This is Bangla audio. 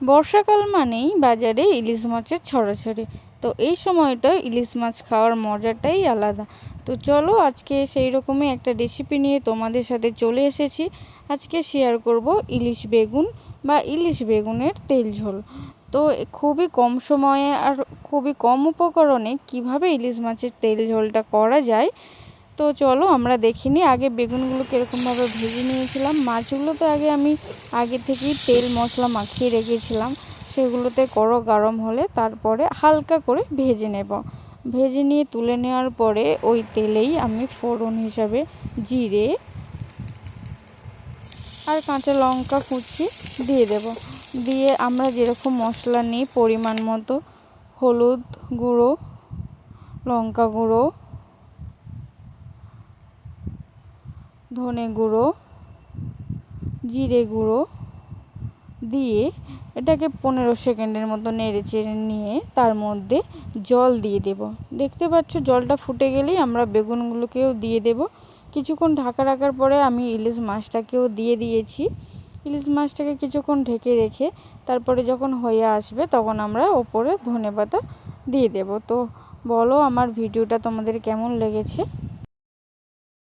বর্ষাকাল মানেই বাজারে ইলিশ মাছের ছড়াছড়ি। তো এই সময়টা ইলিশ মাছ খাওয়ার মজাটাই আলাদা। তো চলো আজকে সেই রকমই একটা রেসিপি নিয়ে তোমাদের সাথে চলে এসেছি। আজকে শেয়ার করব ইলিশ বেগুন বা ইলিশ বেগুনের তেল ঝোল। তো খুবই কম সময়ে আর খুবই কম উপকরণে কীভাবে ইলিশ মাছের তেল ঝোলটা করা যায় তো চলো আমরা দেখিনি আগে বেগুনগুলো কীরকমভাবে ভেজে নিয়েছিলাম। মাছগুলো তো আগে আমি আগে থেকেই তেল, মশলা মাখিয়ে রেখেছিলাম। সেগুলোতে করো গরম হলে তারপরে হালকা করে ভেজে নেব। ভেজে নিয়ে তুলে নেওয়ার পরে ওই তেলেই আমি ফোড়ন হিসাবে জিরে আর কাঁচা লঙ্কা কুচি দিয়ে দেব। দিয়ে আমরা যেরকম মশলা নিই, পরিমাণ মতো হলুদ গুঁড়ো, লঙ্কা গুঁড়ো ধনে গুঁড়ো, জিরে গুঁড়ো দিয়ে এটাকে পনেরো সেকেন্ডের মতো নেড়ে চেড়ে নিয়ে তার মধ্যে জল দিয়ে দেব। দেখতে পাচ্ছ, জলটা ফুটে গেলেই আমরা বেগুনগুলোকেও দিয়ে দেব। কিছুক্ষণ ঢাকা রাখার পরে আমি ইলিশ মাছটাকেও দিয়ে দিয়েছি। ইলিশ মাছটাকে কিছুক্ষণ ঢেকে রেখে তারপরে যখন হয়ে আসবে তখন আমরা ওপরে ধনে পাতা দিয়ে দেব। তো বলো, আমার ভিডিওটা তোমাদের কেমন লেগেছে?